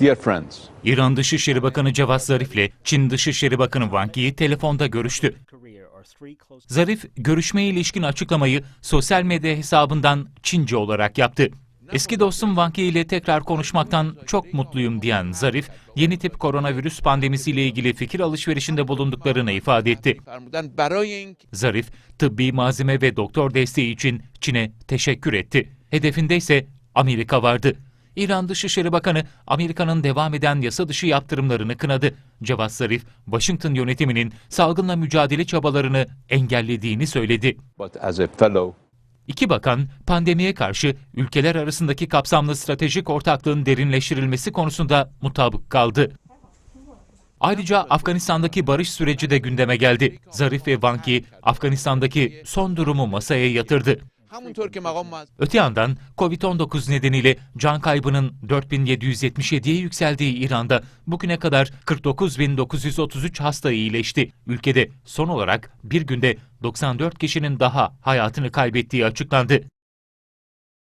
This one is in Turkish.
Dear friends. İran Dışişleri Bakanı Cevat Zarif'le Çin Dışişleri Bakanı Wang Yi telefonda görüştü. Zarif, görüşmeye ilişkin açıklamayı sosyal medya hesabından Çince olarak yaptı. Eski dostum Wang Yi ile tekrar konuşmaktan çok mutluyum diyen Zarif, yeni tip koronavirüs pandemisiyle ilgili fikir alışverişinde bulunduklarını ifade etti. Zarif, tıbbi malzeme ve doktor desteği için Çin'e teşekkür etti. Hedefinde ise Amerika vardı. İran Dışişleri Bakanı Amerika'nın devam eden yasa dışı yaptırımlarını kınadı. Cevat Zarif, Washington yönetiminin salgınla mücadele çabalarını engellediğini söyledi. İki bakan pandemiye karşı ülkeler arasındaki kapsamlı stratejik ortaklığın derinleştirilmesi konusunda mutabık kaldı. Ayrıca Afganistan'daki barış süreci de gündeme geldi. Zarif ve Wang Yi Afganistan'daki son durumu masaya yatırdı. Öte yandan Covid-19 nedeniyle can kaybının 4777'ye yükseldiği İran'da bugüne kadar 49933 hasta iyileşti. Ülkede son olarak bir günde 94 kişinin daha hayatını kaybettiği açıklandı.